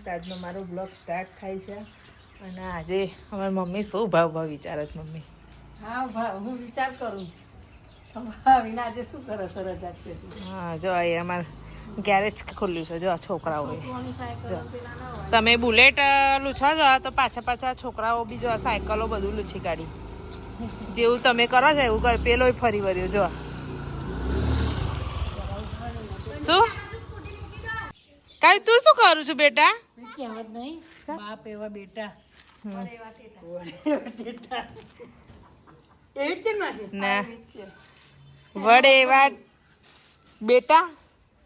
Morning આજનો મારો blog start થાય છે. અને આજે અમારી મમ્મી શું ભાવ ભાવ વિચારે છે મમ્મી? હા ભાવ હું વિચાર કરું. વિના આજે શું કરે સરસ છે હા જો એ અમારે ગેરેજ ખુલ્લું છે જો આ હોય. તમે બુલેટ અ, લૂછો છો તો પાછા પાછા છોકરાઓ બી જો આ સાયકલો બધું લૂછી કાઢી. જેવું તમે કરો છો એવું કર પેલો ફરી વર્યો જો. શું? કાઈ તું શું કરું છું બેટા? કહેવત નહીં? બાપ એવા બેટા. ને? ના વડે એવા બેટા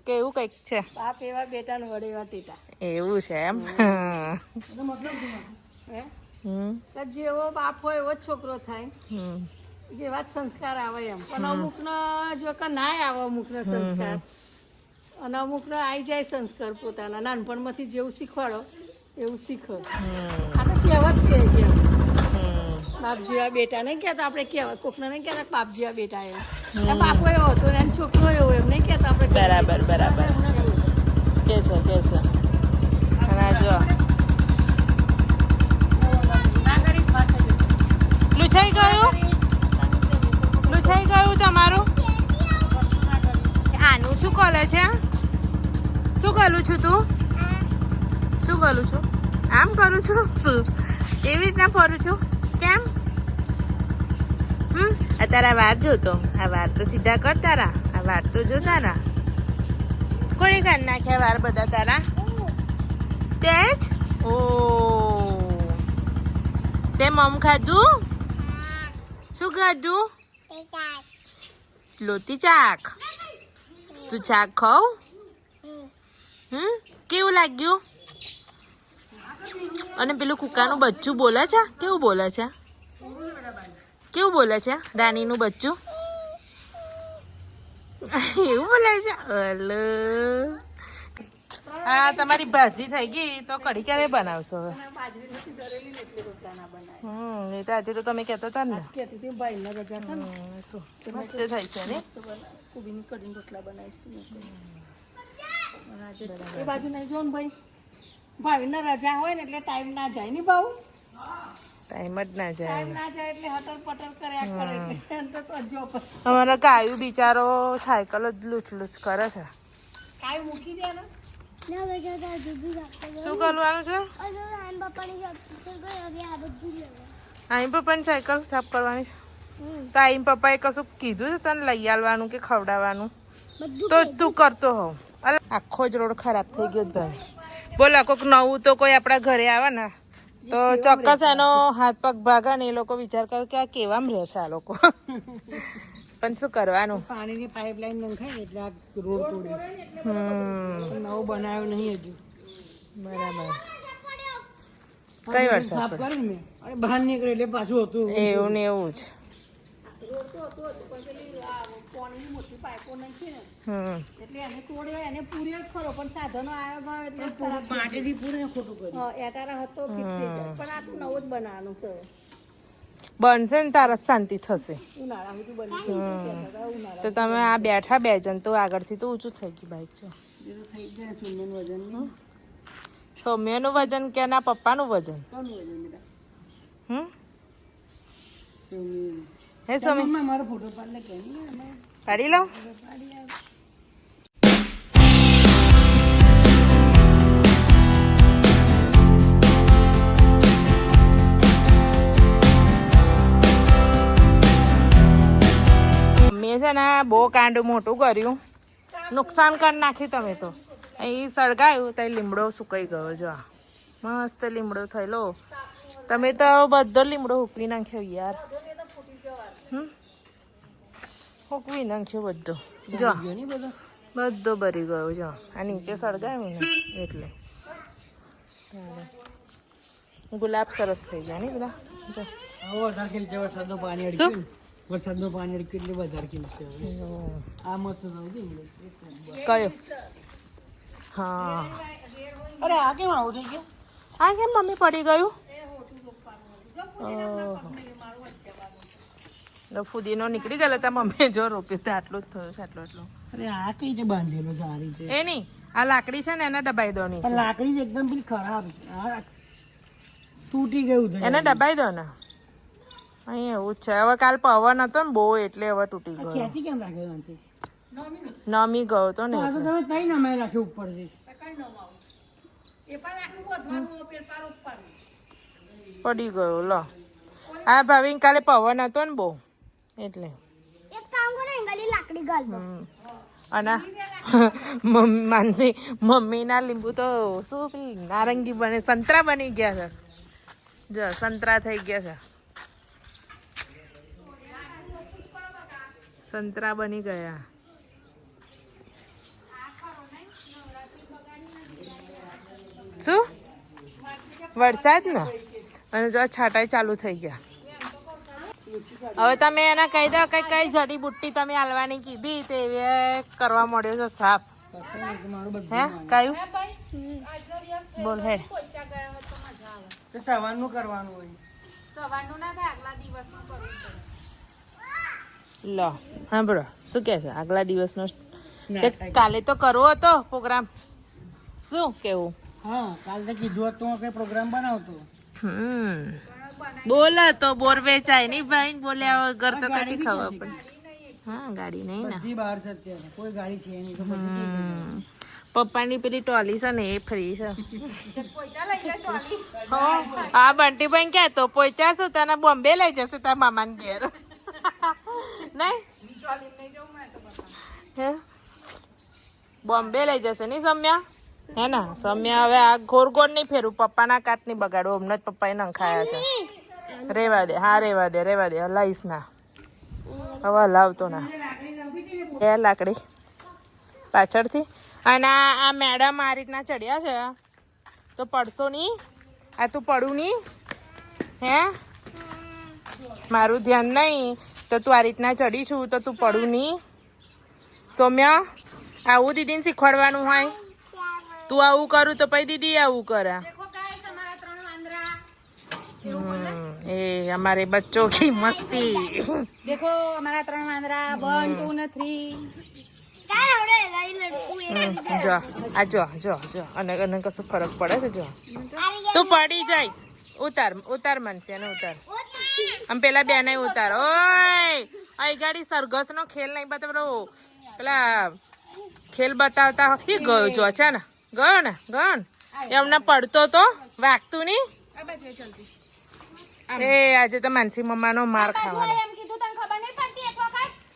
કે એવું કંઈક છે? બાપ એવા બેટા ને વડે એવા ટેટા. એવું છે એમ? એનો મતલબ હે? હમ. જેવો બાપ હોય એવો છોકરો થાય. જેવા જ સંસ્કાર આવે એમ. પણ અમુક જો કે ના આવે અમુક નો સંસ્કાર. અને અમુકનો આવી જાય સંસ્કાર પોતાના. નાનપણમાંથી જેવું શીખવાડો એવું શીખો. આ તો કહેવત છે કે હમ. બાપ જેવા બેટા નહીં કહેતા આપણે કહેવાય કોકને નહીં કહેતા બાપ જેવા બેટા એમ બાપો એવો હતો ને છોકરો એવો એમ નહીં કહેતા આપણે બરાબર બરાબર. કે છે કે છે અને જો. લૂછાઈ ગયું? લુછાઈ ગયું તમારું? આનું શું કોલે છે શું કરું છું તું? શું કરું છું? આમ કરું છું? શું? એવી રીતના ફરું છું? કેમ? હમ આ તારા વાર જોતો. આ વાર તો સીધા કર તારા. આ વાર તો જો તારા. કોણે કાઢ નાખ્યા વાર બધા તારા? તે જ ઓ. તે મમ ખાધું? શું ખાધું? લોતી ચાક. તું ચાક ખાવ? હમ? કેવું લાગ્યું? અને પેલું કુકાનું બચ્ચું બોલે છે? કેવું બોલે છે? કેવું બોલે છે? રાનીનું બચ્ચું? એવું બોલે છે? હલો હા તમારી ભાજી થઈ ગઈ તો કઢી ક્યારે બનાવશો હવે? હમ એ તો આજે તો તમે કહેતા હતા ને. મસ્ત થાય છે ને? કોબીની કઢીને રોટલા બનાવીશું. આજે એ બાજુ નહીં જો ને ભાઈ. ભાવિના રજા હોય ને એટલે ટાઈમ ના જાય ને ભાવ ટાઈમ જ ના જાય. ટાઈમ ના જાય એટલે હટર પટર કર્યા કરે એટલે તો જો કાયું બિચારો સાયકલ જ લૂચ લૂછ કરે છે. કાંઈ મૂકી દે ને. શું કરવાનું છે? આઈ પપ્પાની સાયકલ સાફ કરવાની છે. તો આઈ પપ્પાએ કશું કીધું છે તને લઈ આવવાનું કે ખવડાવવાનું? તો તું કરતો અરે આખો જ રોડ ખરાબ થઈ ગયો ભાઈ બોલા કોઈક નવું તો કોઈ આપણા ઘરે આવે ને તો ચોક્કસ એનો હાથ પગ ભાગે ને એ લોકો વિચાર કરે કે આ કેવામ રહેશે આ લોકો. પણ શું કરવાનું? પાણીની પાઇપલાઇન નંખાય એટલે આ રોડ તોડે. હમ. નવો બનાવ્યો નહીં હજુ. બરાબર. કઈ વાર સાફ કરી મેં. અને બહાર નીકળે એટલે પાછું હતું. એવું ને એવું જ. રોડ તો હતો જ પણ પેલી આ પાણીની મોટી પાઇપો નાખી ને. એટલે એને તોડ્યો એને પૂર્યો જ ખરો પણ સાધનો આવ્યો ગયો એટલે ખરાબ પાટેથી પૂરીને ખોટું કર્યું. એટારા હતો ફિટ થઈ જાય. પણ આ તો નવો જ બનાવવાનું છે બનશે ને તારા શાંતિ થશે. તો તમે આ બેઠા બે જણ તો આગળથી તો ઊંચું થઈ ગયું બાઈક છો સૌમ્યનું વજન કે ના પપ્પાનું વજન? વજન હમ? સૌમ્ય હે સ્વામી મારો ફોટો પાડી લો મેં છે ને બહુ કાંડ મોટું કર્યું. નુકસાન કરી નાખ્યું તમે તો. અહીં સળગાયું તો લીમડો સુકાઈ ગયો જો મસ્ત લીમડો થયેલો. તમે તો બધો લીમડો હૂકવી નાખ્યો યાર. હૂકવી નાખ્યો બધો. જો. બધો? બધો ભરી ગયો જો. આ નીચે સળગાવ્યું ને એટલે. ગુલાબ સરસ થઈ ગયા ને બધા. જો. વરસાદનું પાણી? અડક્યું વરસાદનું પાણી અડક્યું એટલે વધારે ખીલશે આ મસ્ત. કયો? હા. અરે આ કેમ આવું થઈ ગયું? આ કેમ મમ્મી પડી ગયું? ઓહો. તો ફુદીનો નીકળી ગયેલો તા મમ્મી જો રોપ્યો તો આટલું જ થયું છે આટલું આટલું. અરે આ કઈ રીતે બાંધેલો છે એ નહીં આ લાકડી છે ને એને દબાઈ દો ની લાકડી એકદમ પેલી ખરાબ છે. તૂટી ગયું છે. એને દબાઈ દો ને. અહીં એવું છે. હવે કાલ પવન હતો ને બહુ એટલે હવે તૂટી ગયો. ખેંચી કેમ રાખ્યો? નમી ગયો તો ને તો તમે તઈ નમાઈ રાખ્યો ઉપરથી. એ પણ આટલું વધવાનું પેપર ઉપર પડી ગયો લો. આ ભાવિન કાલે પવન હતો ને બહુ. એટલે. એક કામ કરો એંગલી લાકડી ગાલ અને મમ્મી માનસી મમ્મીના લીંબુ તો શું પેલી નારંગી બને સંતરા બની ગયા છે. જો સંતરા થઈ ગયા છે. સંતરા બની ગયા. શું? વરસાદ ને? અને જો છાંટાઈ ચાલુ થઈ ગયા. હવે તમે એને કહી દો કે કઈ જડીબુટ્ટી તમે હાલવાની કીધી તે કરવા મળ્યો છે સાપ હે? કયું? બોલ હે. સવારનું કરવાનું હોય. લો સાંભળો. શું કે છે? આગલા દિવસનો. કાલે તો કરવો હતો પ્રોગ્રામ? શું કેવું? હા કાલે કીધું હતું કે પ્રોગ્રામ બનાવતો. હમ. બોલે તો બોર વેચાય નહીં ભાઈ બોલ્યા વગર તો કઈ ખબર પડે હા ગાડી નહીં ને. બહાર છે અત્યારે. કોઈ ગાડી છે નહીં તો પછી હમ. પપ્પાની પેલી ટોલી છે ને એ ફ્રી છે. હા બંટી ભાઈ ક્યાં તો પોચા છું તને બોમ્બે લઈ જશે તારા મામાને ઘેર. નહીં? હે? બોમ્બે લઈ જશે નહીં સમ્યા? હે ને? સમ્યા હવે આ ગોર નહીં ફેરવું. પપ્પાના કાચ નહીં બગાડવું હમણાં જ પપ્પાએ નંખાયા છે. રેવા દે. હા, રેવા દે રેવા દે. હલાવીશ ના. હવે હલાવતો ના. એ લાકડી. પાછળથી. અને આ મેડમ આ રીતના ચડ્યા છે. તો પડશો નહીં? આ તું પડું નહીં? હે? મારું ધ્યાન નહીં. તો તું આ રીતના ચડીશું તો તું પડું નહીં. સૌમ્યા, આવું દીદીને શીખવાડવાનું હોય. તું આવું કરું તો પછી દીદી આવું કરે. હમ, એ અમારે બચ્ચો કી મસ્તી. દેખો અમારા ત્રણ વાંદરા. વન ટુ ને થ્રી કાલ આવડે એંગલી લડકું એ હમ, જો આ જો જો જો. અને અને કશું ફરક પડે છે જો. તું પડી જઈશ. ઉતાર ઉતાર મનશે ને ઉતાર. આમ પેલા બેને ઉતાર. ઓય! આ ગાડી સરઘસ નો ખેલ નહીં બતાવરો પેલા ખેલ બતાવતા હો- ગયો જો છે ને? ગણ ને એમને પડતો તો વાગતું નહીં. એ આજે તો માનસી મમ્માનો માર ખાવાનો.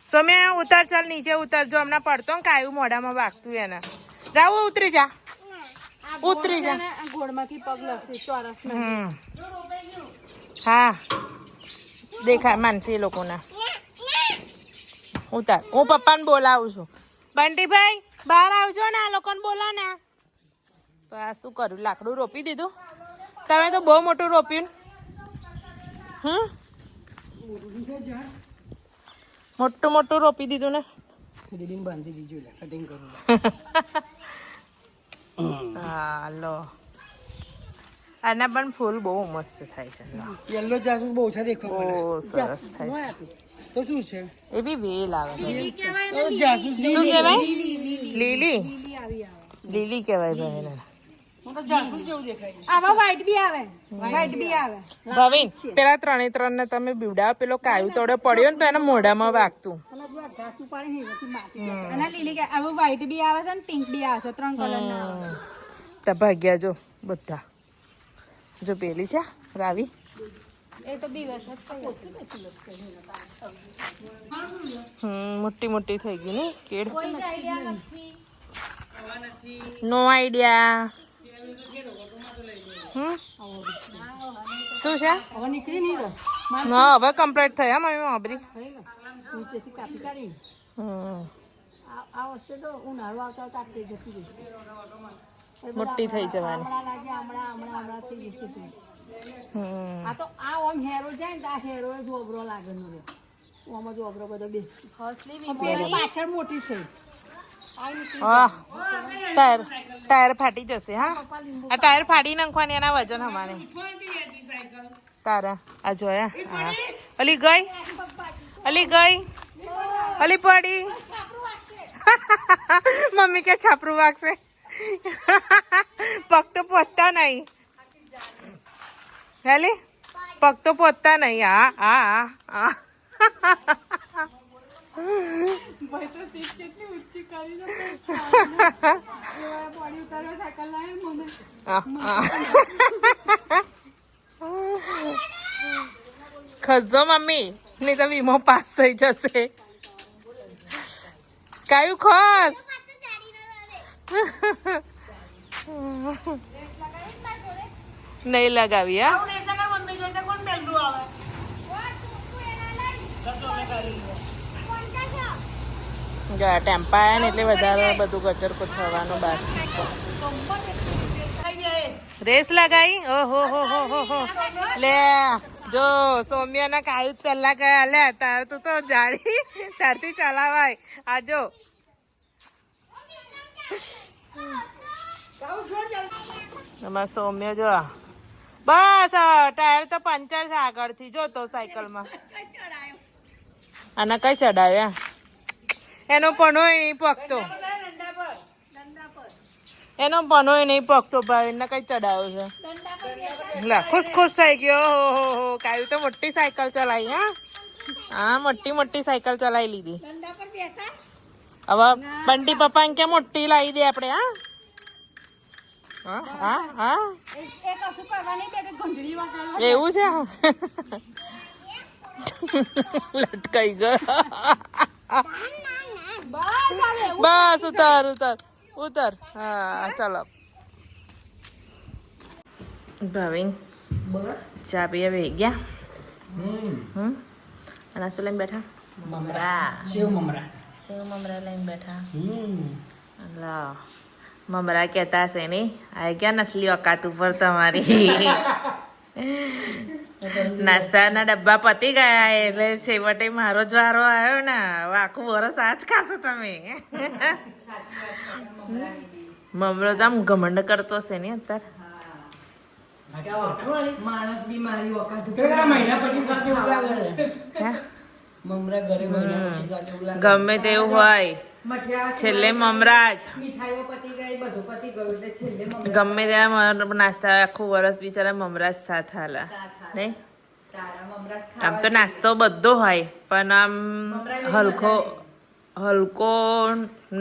સોમ્યા ઉતાર ચાલ નીચે ઉતાર. જો હમણાં પડતો ને કાયું મોઢામાં વાગતું એને. રાવું ઉતરી જા. ઉતરી જા. ગોળમાંથી પગ લગશે ચોરસ. હા. દેખાય માનસી એ લોકોના. ઉતાર. હું પપ્પાને બોલાવું છું. બંટીભાઈ બહાર આવજો ને આ લોકોને બોલા ને તો આ શું કર્યું? લાકડું રોપી દીધું? તમે તો બહુ મોટું રોપ્યું. હમ? મોટું મોટું રોપી દીધું ને. દીદીને બાંધી દીધું લે કટિંગ કરું હા આના પણ ફૂલ બહુ મસ્ત થાય છે. યલો જાસૂસ બહુ ઓછા દેખવા બહુ સરસ થાય છે. તો શું છે? એ બી વેલ આવે જાસૂસ શું કહેવાય? લીલી લીલી. કહેવાય ભાઈ ભાવિન પેલા ત્રણે ત્રણ ને તમે બીવડાવો પેલો કાયું તોડે પડ્યો ને તો એના મોઢામાં વાગતું. વ્હાઈટ બી આવે છે ને પિંક બી આવે છે ત્રણ કલર તો ભાગ્યા જો બધા. જો પેલી છે રાવી. એ તો બી છે હમ મોટી મોટી થઈ ગઈ ને કેડ નો આઈડિયા શું છે? હવે નીકળી નહીં હા હવે કમ્પ્લીટ થયા મમ્મી વાપરી નીચેથી કાપી કાઢી. આ વસ્તુ તો ઉનાળો આવતા આવતા આટલી જતી રહેશે. મોટી થઈ જવાની. થઈ આ તો આ ઓમ હેરો જાય ને આ હેરો જ ઓબરો લાગે નો રે ઓમાં જ ઓબરો બધો બેસી. પાછળ મોટી થઈ. ટાયર ટાયર ફાટી જશે, હા. આ ટાયર ફાડી નાખવાની એના વજન અમારે. તારા, આ જોયા. હા. અલી ગઈ? અલી ગઈ? અલી પડી? મમ્મી કે છાપરું વાગશે. પગ તો પહોંચતા નહીં. હેલી? પગ તો પહોંચતા નહીં. આ આ આ. ખજો મમ્મી નહીં તો વીમો પાસ થઈ જશે. કયું ખોસ? નહીં લગાવી હા જો ટેમ્પા આવ્યા ને એટલે વધારે બધું કચર થવાનું બાર રેસ લગાઈ? ઓહો હો હો હો હો. લે જો સૌમ્યના કાયું પહેલા ગયા. લે તાર તું તો જાડી. તારથી ચલાવાય. આ જો. અમાર સૌમ્ય જો બસ ટાયર તો પંચર છે આગળથી. જો તો સાયકલમાં. આના કઈ ચડાવ્યા? એનો પનો નહીં પકતો એનો પનો નહીં પકતો ભાઈ એને કઈ ચડાવ્યો છે. લા ખુશ ખુશ થઈ ગયો. હો હો હો કાયું તો મોટી સાયકલ ચલાવી હા? હા મોટી મોટી સાયકલ ચલાવી લીધી. હવે બંટી પપ્પાને ક્યાં મોટી લાવી દે આપણે હા? એવું છે? લટકાઈ ગયો. બસ ઉતાર ઉતાર ઉતાર. હા ચાલો. ભાવિન ચા પીએ બે ગયા? હમ? અને શું લઈને બેઠા? મમરા. સેવ મમરા. સેવ મમરા લઈને બેઠા. હમ. લા મમરા કહેતા હશે ને આ ક્યાં નસલી ઓકાત ઉપર તમારી? નાસ્તાના ડબ્બા પતી ગયા એટલે છેવટે મારો જ વારો આવ્યો ને. હવે આખું વરસ આ જ ખાશો તમે. મમરો તો આમ ઘમંડ કરતો હશે ને અત્યારે. માણસ બી મારી ઓકાત કેટલા મહિના પછી ખાતે એવું લાગે છે હે? મમરા ઘરે મહિના પછી ખાતે એવું લાગે ગમે તેવું હોય. છેલ્લે મમરાજ. મીઠાઈઓ પતી ગઈ બધું પતી ગયું એટલે છેલ્લે ગમે ત્યાં નાસ્તા આખું વરસ બિચારા મમરાજ સાથ હાલા નહીં? આમ તો નાસ્તો બધો હોય પણ આમ હલકો હલકો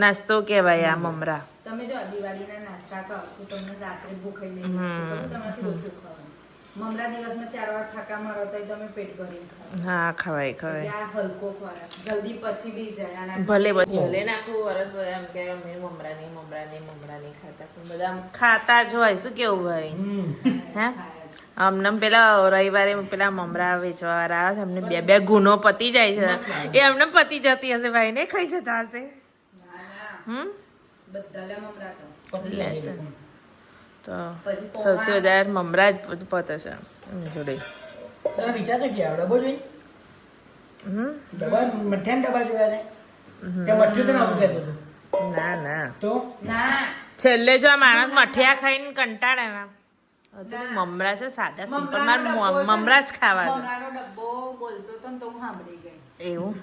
નાસ્તો કહેવાય આ મમરા. તમે જો દિવાળીના નાસ્તા કરો તમને રાત્રે ભૂખ નહીં તમારાથી ઓછું ખાવાનું. મમરા દિવસમાં ચાર વાર ફાકા મારો તો તમે પેટ ભરી હા ખવાય ખવાય. આ હલકો ખોરાક જલ્દી પછી બી જાય આના ભલે ભલે ને આખું વરસ બધા એમ કે અમે મમરા નહીં મમરા નહીં મમરા નહીં ખાતા પણ બધા આમ ખાતા જ હોય શું કેવું ભાઈ હે? અમને પેલા રવિવારે પેલા મમરા વેચવાવાળા અમને બે બે ગુનો પતી જાય છે. એ અમને પતી જતી હશે ભાઈ ને ખાઈ જતા હશે. હમ? બધા લે મમરા ખાઓ. તો સૌથી વધારે મમરા જ પતે છે. એમની જોડે. તમે વિચારતા ગયા ડબ્બો જોઈ ડબ્બા મઠિયાના ડબ્બા જોયા છે? ત્યાં તો ના ના તો? ના. છેલ્લે જો આ માણસ મઠિયા ખાઈને કંટાળે ને. તો મમરા છે સાદા સિમ્પલ મારે મમરા જ ખાવા છે. મમરાનો ડબ્બો બોલતો તો ને તો હું સાંભળી ગઈ. એવું?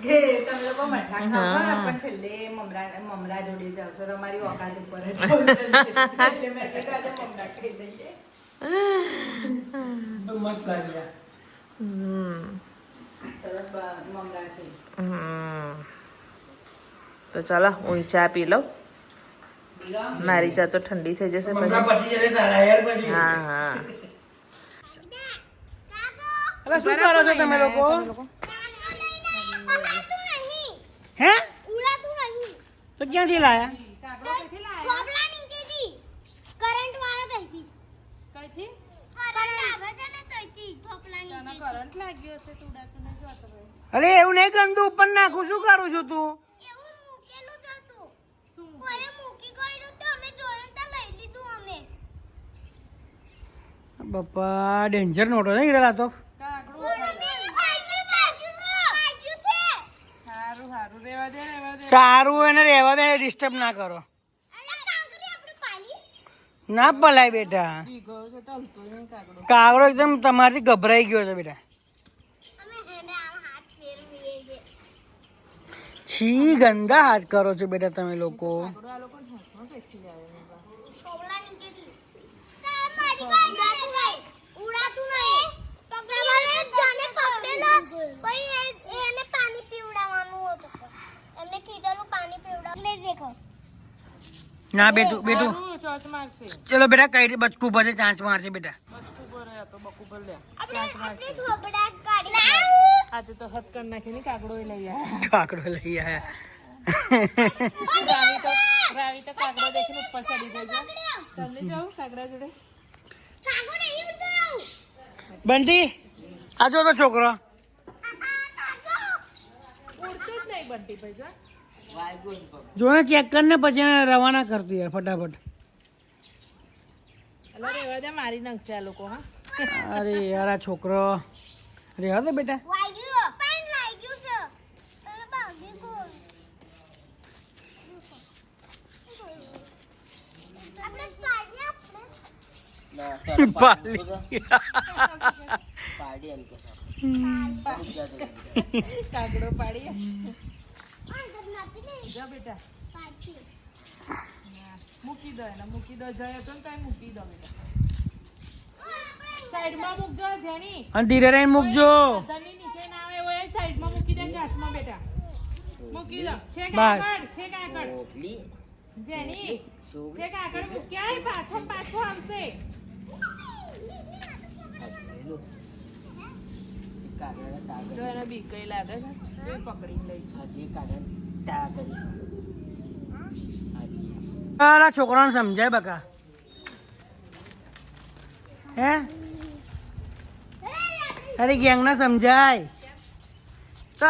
કે તમે લોકો મઠા ખાઓ પણ છેલ્લે મમરા મમરા જોડે જાવ છો. તમારી ઓકાત ઉપર જ એટલે મેં કીધું આજે મમરા ખાઈ લઈએ. તો મસ્ત લાગ્યા. હમ. સરસ મમરા છે. હમ. તો ચાલો હું ચા પી લઉં. મારી ચા તો ઠંડી થઈ જશે પછી. પતી જશે તારા યાર પછી. હા હા. શું કરો છો તમે લોકો? હે? ઉડાતું નહીં તો ક્યાંથી લાયા? થોભલા નીચેથી કરંટ વાળો કઈથી? કઈથી તો અરે એવું નહીં ગંદુ ઉપર નાખું. શું કરું છું તું? બાપા ડેન્જર નોટો નહીં રહેલા મૂકી ગયેલું તો અમે જોયું તો લઈ લીધું અમે બાપા ડેન્જર નોટો છે હીરા તો સારું સારું રેવા દે રેવા દે. સારું એને રહેવા દે ડિસ્ટર્બ ના કરો. ના પલાય બેટા. કાગડો એકદમ તમારથી ગભરાઈ ગયો છે બેટા. છી. ગંદા હાથ કરો છો બેટા તમે લોકો. ઉડાતું નહીં. જાને પછી એ- એને પાણી પીવડાવવાનું હતું એમને પાણી પીવડાવ. લે દેખો. ના બેટું બેટું. હારું, ચોચ મારશે. ચલો બેટા કઈ રીતે બચકું ભરે ચાંચ મારશે બેટા. બચકું ભરે તો બકું ભર લે. ચાંચ મારશે. થોબડા કાઢી આજે તો હદ કરી નાખી ને કાગડો લઈ આયા કાકડો લઈ આયા રાવી તો રાવી તો કાગડો દેખીને ઉપર ચડી ગઈ છે. તમને જાઉં કાકડા જોડે. કાગો નહીં ઉડતો રહું. બંટી આ જો તો છોકરો. ઉડતું જ નહીં બંટી ભાઈ જો. જો ને ચેક કર ને પછી એને રવાના કરતું યાર ફટાફટ. અલા રેવા દે મારી નાખશે આ લોકો હા. અરે યાર આ છોકરો. રેવા દે બેટા. પાલી કાગડો પાડી. નાખી દે જા બેટા. મૂકી દો એને મૂકી દો. જાય તો કઈ મૂકી દો બેટા. સાઈડમાં મૂકજો જેની. અને ધીરે રહીને મૂકજો. ધની નીચે ના આવે હોય સાઈડમાં મૂકી દે ઘાસમાં બેટા. મૂકી દો. છેક બસ. આગળ છેક જેની. છેક આગળ મૂક્યા પાછો પાછો આવશે. એને બીક કઈ લાગે છે એ પકડી લઈ આ છોકરાને સમજાય બકા. હે? તારી ગેંગ ના સમજાય. તો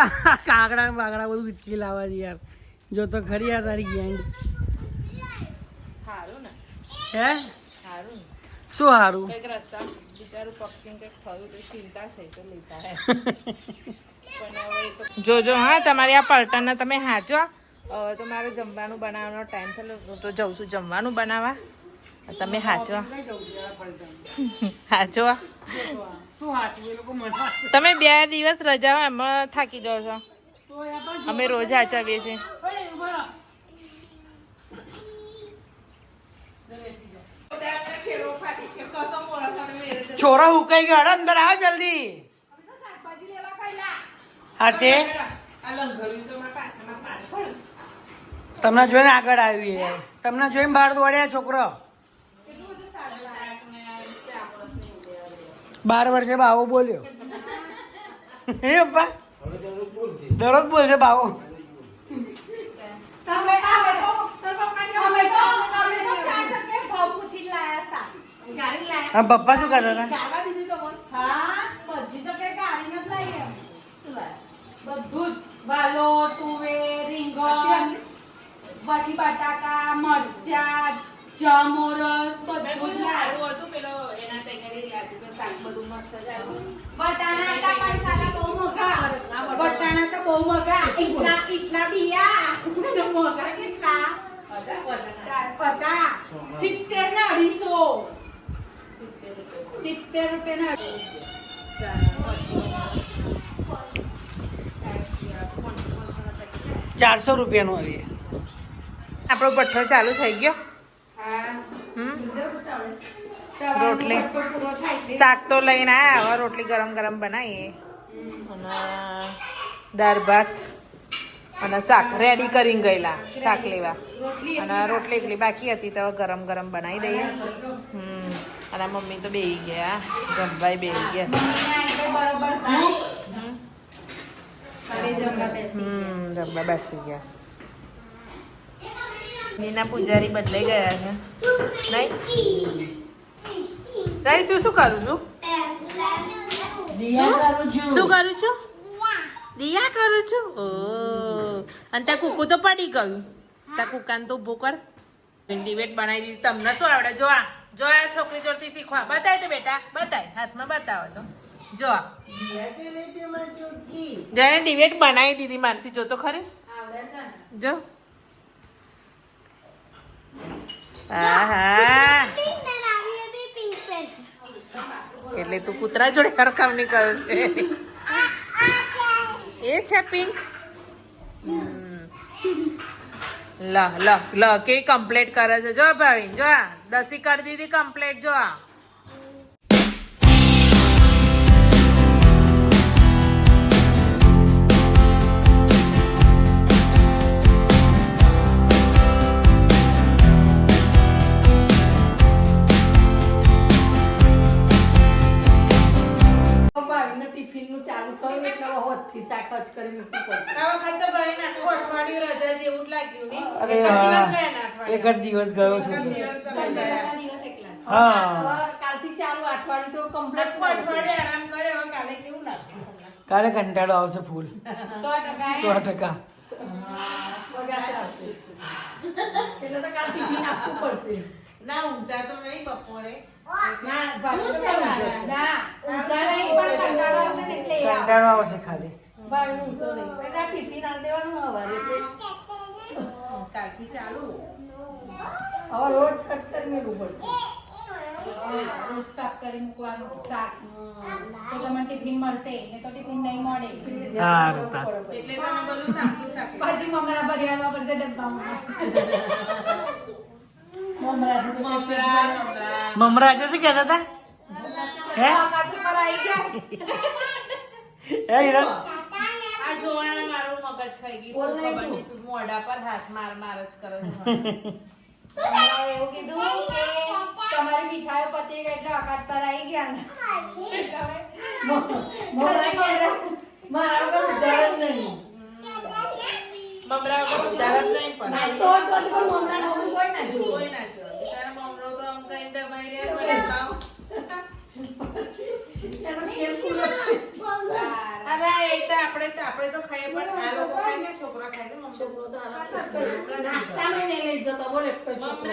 કાગડા બાગડા બધું ઉચકી લાવવા છે યાર. જો તો ખરી યાર તારી ગેંગ. હે? સારું શું સારું કંઈક રસ્તા બિચારું પક્ષી કંઈક થયું તો ચિંતા થઈ તો લેતા જોજો હા તમારી આ પલટણને તમે હાચો. હવે તો મારે જમવાનું બનાવવાનો ટાઈમ છે હું તો જઉં છું જમવાનું બનાવવા. તમે હાચો. હાચો. શું સાચું એ લોકો મને તમે બે દિવસ રજા એમાં થાકી જાઓ છો. અમે રોજ હાચવીએ છીએ. છોરા હુકાઈ ગયા. હડો અંદર આવો જલ્દી. હા તે? તમને જોઈને આગળ આવી એ. તમને જોઈને બહાર દોડ્યા છોકરો. બાર વર્ષે બાવો બોલ્યો. હે પપ્પા દરરોજ બોલશે બાવો. હા પપ્પા શું કરતા હતા? બધું જ. વાલો તુવેર રીંગણ પછી બટાકા મરચા ચમોરસ બધું જ આવ્યું. બટાણા હતા પણ સાલા બહુ મોંઘા. બટાણા. તો બહુ મોંઘા. ઈટલા ઈટલા બિયા. અને કેટલા? પતા સિત્તેર ને અઢીસો. સિત્તેર રૂપિયા ને ચારસો રૂપિયાનું આવી આપણો ભઠ્ઠો ચાલુ થઈ ગયો. રોટલી. શાક તો લઈને આવ્યા હવે રોટલી ગરમ ગરમ બનાવીએ. અને દાળ ભાત અને શાક રેડી કરીને ગયેલા શાક લેવા. અને રોટલી એકલી બાકી હતી તો ગરમ ગરમ બનાવી દઈએ. હમ. અને મમ્મી તો બેહી ગયા જમવાય બેહી ગયા હમ જમવા બેસી ગયા મીના પૂજારી બદલાઈ ગયા છે નહીં તારી તું શું કરું છું શું કરું છું દિયા કરું છું ઓ અને ત્યાં કુકુ તો પડી ગયું ત્યાં કુકાને તો ઊભું કર ડિબેટ બનાવી દીધી તમને શું આવડે જો આ જો આ છોકરી જોડતી શીખવા. બતાય તો બેટા બતાય. હાથમાં બતાવો તો. જો આ. જેને ડિબેટ બનાવી દીધી માનસી જો તો ખરી. જો. એટલે તું કૂતરા જોડે હરખામણી કરે છે. એ છે પિંક લ લ લ, કે કમ્પ્લીટ કરે છે? જો ભાવિન, જો આ દસી કરી દીધી કમ્પ્લીટ જો આ. એટલે શાક જ કરી મૂકવું પડશે. આ વખત તો ભાઈ આખું અઠવાડિયું રજા જેવું જ લાગ્યું ને અરે હા. એક જ દિવસ ગયો છું. હા. કાલથી ચાલુ અઠવાડિયું તો કમ્પ્લીટ અઠવાડિયે આરામ કરે હવે કાલે કેવું લાગશે? કાલે કંટાળો આવશે ફૂલ. સો ટકા એટલે તો કાલ આપવું પડશે. ના ઊંઘતા તો નહીં બપોરે. કંટાળો આવશે ખાલી. હવે રોજ સચ કરી મેળવું પડશે. સાફ કરી મૂકવાનું. શાક તો તમને ટિફિન મળશે ને તો ટિફિન નહીં મળે. એટલે તમે બધું પછી મમરા ભર્યા ડબ્બામાં. મમરાથી મમરા મમરા મમરા શું કહેતા હતા? હે? હે? મોઢા પર હાથ માર માર જ કરે એવું કીધું કે તમારી મીઠાઈઓ પતી ગઈ એટલે અકાત પર આવી ગયા ને. મારા વગર ઉધાર નહીં. તો તો તો આપણે તો તો ખાઈએ પણ છોકરા ખાય છે મમરો નાસ્તામાં નહીં લઈ જતો છોકરો.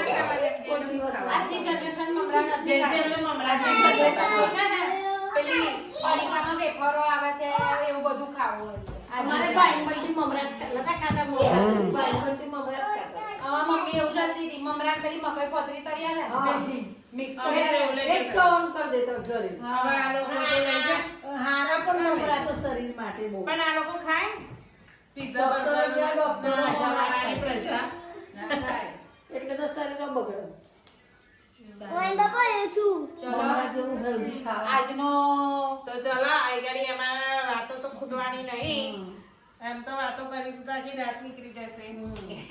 કોઈ દિવસ આજની જનરેશન નથી પેલી પડીકામાં વેફરો આવે છે એવું બધું ખાવું હોય અમારે ભાઈ મલ્ટી મમરા જ ખા- લતા ખાતા મમરા ભાઈ મલ્ટી મમરા જ ખાતા. અમારા મમ્મી એવું જલ્દી હતી. મમરા પેલી મકઈ પતરી તરી આલે. મિક્સ કરી એક ચવણ કરી દેતો ઘરે. હવે આ લોકો તો લઈ જાય. હારા પણ મમરા તો શરીર માટે બહુ. પણ આ લોકો ખાય? પીઝા ડોક્ટર ડોક્ટર બર્ગર છે. જમાનાની પ્રજા. એટલે તો શરીર બગડે. આજનો તો ચલો આગળ ગાડી અમારા વાતો તો ખૂટવાની નહીં. એમ તો વાતો કરીશું તો આખી રાત નીકળી જશે.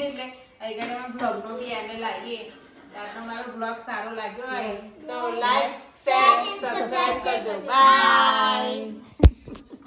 એટલે ગાડીમાં બ્લોગનો બી એને લાવીએ આજનો મારો બ્લોગ સારો લાગ્યો હોય. તો લાઈક શેર સબસ્ક્રાઇબ કરજો. બાય